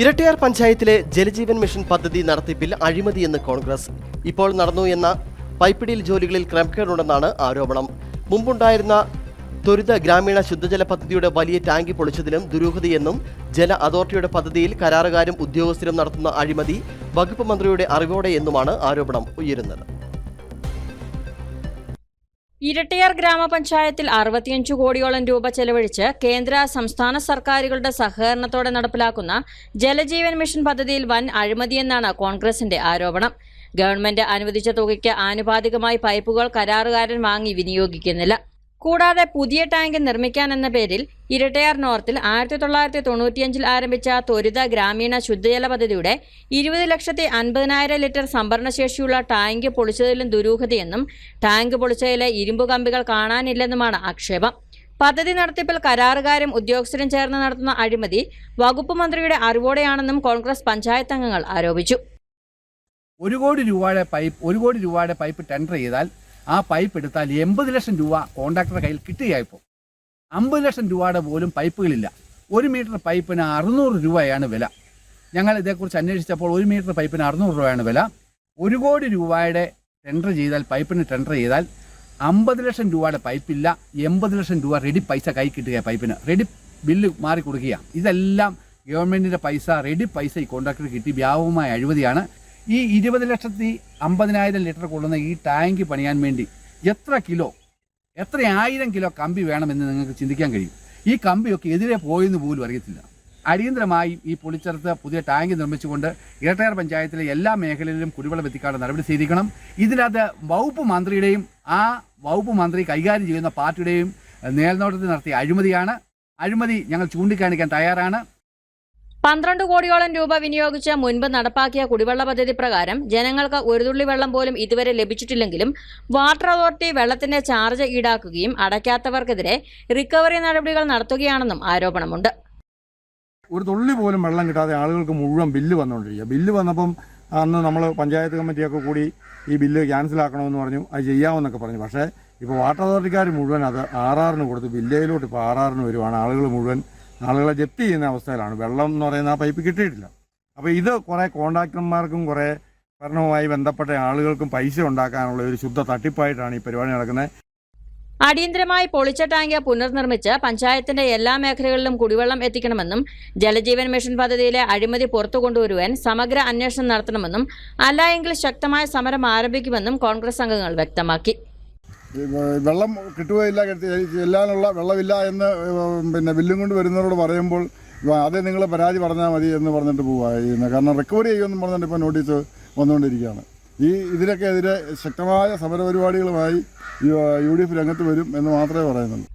ഇരട്ടിയാർ പഞ്ചായത്തിലെ ജലജീവൻ മിഷൻ പദ്ധതി നടത്തിപ്പിൽ അഴിമതിയെന്ന് കോൺഗ്രസ്. ഇപ്പോൾ നടന്നു എന്ന പൈപ്പിടിയിൽ ജോലികളിൽ ക്രമക്കേടുണ്ടെന്നാണ് ആരോപണം. മുമ്പുണ്ടായിരുന്ന ത്വരിത ഗ്രാമീണ ശുദ്ധജല പദ്ധതിയുടെ വലിയ ടാങ്കി പൊളിച്ചതിലും ദുരൂഹതയെന്നും ജല അതോറിറ്റിയുടെ പദ്ധതിയിൽ കരാറുകാരും ഉദ്യോഗസ്ഥരും നടത്തുന്ന അഴിമതി വകുപ്പ് മന്ത്രിയുടെ അറിവോടെയെന്നുമാണ് ആരോപണം ഉയരുന്നത്. ഇരട്ടിയാർ ഗ്രാമപഞ്ചായത്തിൽ അറുപത്തിയഞ്ചു കോടിയോളം രൂപ ചെലവഴിച്ച് കേന്ദ്ര സംസ്ഥാന സർക്കാരുകളുടെ സഹകരണത്തോടെ നടപ്പിലാക്കുന്ന ജലജീവൻ മിഷൻ പദ്ധതിയിൽ വൻ അഴിമതിയെന്നാണ് കോൺഗ്രസിന്റെ ആരോപണം. ഗവൺമെന്റ് അനുവദിച്ച തുകയ്ക്ക് ആനുപാതികമായി പൈപ്പുകൾ കരാറുകാരൻ വാങ്ങി വിനിയോഗിക്കുന്നില്ല. കൂടാതെ പുതിയ ടാങ്ക് നിർമ്മിക്കാൻ എന്ന പേരിൽ ഇരട്ടയാർ നോർത്തിൽ ആയിരത്തി തൊള്ളായിരത്തി തൊണ്ണൂറ്റിയഞ്ചിൽ ആരംഭിച്ച ത്വരിത ഗ്രാമീണ ശുദ്ധജല പദ്ധതിയുടെ ഇരുപത് ലക്ഷത്തി അൻപതിനായിരം ലിറ്റർ സംഭരണശേഷിയുള്ള ടാങ്ക് പൊളിച്ചതിലും ദുരൂഹതയെന്നും ടാങ്ക് പൊളിച്ചതിലെ ഇരുമ്പ് കമ്പികൾ കാണാനില്ലെന്നുമാണ് ആക്ഷേപം. പദ്ധതി നടത്തിപ്പിൽ കരാറുകാരും ഉദ്യോഗസ്ഥരും ചേർന്ന് നടത്തുന്ന അഴിമതി വകുപ്പ് മന്ത്രിയുടെ അറിവോടെയാണെന്നും കോൺഗ്രസ് പഞ്ചായത്ത് അംഗങ്ങൾ ആരോപിച്ചു. ഒരു കോടി രൂപയുടെ പൈപ്പ് ഒരു കോടി രൂപയുടെ പൈപ്പ് ടെൻഡർ ചെയ്താൽ ആ പൈപ്പ് എടുത്താൽ എൺപത് ലക്ഷം രൂപ കോൺട്രാക്ടറുടെ കയ്യിൽ കിട്ടുകയായിപ്പോൾ അമ്പത് ലക്ഷം രൂപയുടെ പോലും പൈപ്പുകളില്ല ഒരു മീറ്റർ പൈപ്പിന് അറുന്നൂറ് രൂപയാണ് വില. ഞങ്ങൾ ഇതേക്കുറിച്ച് അന്വേഷിച്ചപ്പോൾ ഒരു മീറ്റർ പൈപ്പിന് അറുന്നൂറ് രൂപയാണ് വില. ഒരു കോടി രൂപയുടെ ടെൻഡർ ചെയ്താൽ പൈപ്പിന് ടെൻഡർ ചെയ്താൽ അമ്പത് ലക്ഷം രൂപയുടെ പൈപ്പില്ല എൺപത് ലക്ഷം രൂപ റെഡി പൈസ കൈ കിട്ടുക പൈപ്പിന് റെഡി ബില്ല് മാറി കൊടുക്കുക ഇതെല്ലാം ഗവൺമെന്റിന്റെ പൈസ റെഡി പൈസ ഈ കോൺട്രാക്ടർ കിട്ടി. വ്യാപകമായ അഴിമതിയാണ്. ഈ ഇരുപത് ലക്ഷത്തി അമ്പതിനായിരം ലിറ്റർ കൊള്ളുന്ന ഈ ടാങ്ക് പണിയാൻ വേണ്ടി എത്ര കിലോ എത്ര ആയിരം കിലോ കമ്പി വേണമെന്ന് നിങ്ങൾക്ക് ചിന്തിക്കാൻ കഴിയും. ഈ കമ്പിയൊക്കെ എതിരെ പോയെന്ന് പോലും അറിയത്തില്ല. അടിയന്തരമായി ഈ പൊളിച്ചെറുത്ത് പുതിയ ടാങ്ക് നിർമ്മിച്ചുകൊണ്ട് ഇരട്ടയാർ പഞ്ചായത്തിലെ എല്ലാ മേഖലയിലും കുടിവെള്ളം എത്തിക്കാനുള്ള നടപടി സ്വീകരിക്കണം. ഇതിനകത്ത് വകുപ്പ് മന്ത്രിയുടെയും ആ വകുപ്പ് മന്ത്രി കൈകാര്യം ചെയ്യുന്ന പാർട്ടിയുടെയും മേൽനോട്ടത്തിൽ നടത്തിയ അഴിമതിയാണ്. അഴിമതി ഞങ്ങൾ ചൂണ്ടിക്കാണിക്കാൻ തയ്യാറാണ്. പന്ത്രണ്ട് കോടിയോളം രൂപ വിനിയോഗിച്ച് മുൻപ് നടപ്പാക്കിയ കുടിവെള്ള പദ്ധതി പ്രകാരം ജനങ്ങൾക്ക് ഒരു തുള്ളി വെള്ളം പോലും ഇതുവരെ ലഭിച്ചിട്ടില്ലെങ്കിലും വാട്ടർ അതോറിറ്റി വെള്ളത്തിന്റെ ചാർജ് ഈടാക്കുകയും അടയ്ക്കാത്തവർക്കെതിരെ റിക്കവറി നടപടികൾ നടത്തുകയാണെന്നും ആരോപണമുണ്ട്. ഒരു തുള്ളി പോലും വെള്ളം കിട്ടാതെ ആളുകൾക്ക് മുഴുവൻ ബില്ല് വന്നുകൊണ്ടിരിക്കുക ബില്ല് വന്നപ്പം അന്ന് നമ്മൾ പഞ്ചായത്ത് കമ്മിറ്റിയൊക്കെ കൂടി ഈ ബില്ല് ക്യാൻസൽ ആക്കണമെന്ന് പറഞ്ഞു അത് ചെയ്യാമെന്നൊക്കെ പറഞ്ഞു. പക്ഷേ ഇപ്പോൾ വാട്ടർ അതോറിറ്റിക്കാർ മുഴുവൻ അത് ആറാറിന് കൊടുത്ത് വില്ലേജിലോട്ട് ഇപ്പോൾ ആറാറിന് വരുവാണ്. ആളുകൾ മുഴുവൻ ആളുകളെ ജപ്തി ചെയ്യുന്ന അവസ്ഥയിലാണ്. വെള്ളം എന്ന് പറയുന്ന ആ പൈപ്പ് കിട്ടിയിട്ടില്ല. അപ്പോൾ ഇത് കുറേ കോൺട്രാക്ടർമാർക്കും കുറേ ഭരണവുമായി ബന്ധപ്പെട്ട ആളുകൾക്കും പൈസ ഉണ്ടാക്കാനുള്ള ഒരു ശുദ്ധ തട്ടിപ്പായിട്ടാണ് ഈ പരിപാടി നടക്കുന്നത്. അടിയന്തരമായി പൊളിച്ച ടാങ്ക് പുനർനിർമ്മിച്ച് പഞ്ചായത്തിന്റെ എല്ലാ മേഖലകളിലും കുടിവെള്ളം എത്തിക്കണമെന്നും ജലജീവൻ മിഷൻ പദ്ധതിയിലെ അഴിമതി പുറത്തു കൊണ്ടുവരുവാൻ സമഗ്ര അന്വേഷണം നടത്തണമെന്നും അല്ല ശക്തമായ സമരം ആരംഭിക്കുമെന്നും കോൺഗ്രസ് അംഗങ്ങൾ വ്യക്തമാക്കി. വെള്ളം കിട്ടുകയില്ല കിട്ടി- ചെല്ലാനുള്ള വെള്ളമില്ല എന്ന് പിന്നെ ബില്ലും കൊണ്ട് വരുന്നവരോട് പറയുമ്പോൾ അതേ നിങ്ങൾ പരാതി പറഞ്ഞാൽ മതി എന്ന് പറഞ്ഞിട്ട് പോവുക കാരണം റിക്കവറി ചെയ്യുമെന്ന് പറഞ്ഞിട്ട് ഇപ്പോൾ നോട്ടീസ് വന്നുകൊണ്ടിരിക്കുകയാണ്. ഈ ഇതിനൊക്കെ എതിരെ ശക്തമായ സമരപരിപാടികളുമായി യു ഡി എഫ് രംഗത്ത് വരും എന്ന് മാത്രമേ പറയുന്നുള്ളൂ.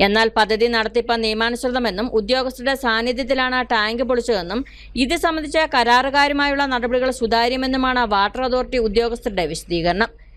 എന്നാൽ പദ്ധതി നടത്തിപ്പ് നിയമാനുസൃതമെന്നും ഉദ്യോഗസ്ഥരുടെ സാന്നിധ്യത്തിലാണ് ടാങ്ക് പൊളിച്ചതെന്നും ഇത് സംബന്ധിച്ച കരാറുകാരുമായുള്ള നടപടികൾ സുതാര്യമെന്നുമാണ് വാട്ടർ അതോറിറ്റി ഉദ്യോഗസ്ഥരുടെ വിശദീകരണം.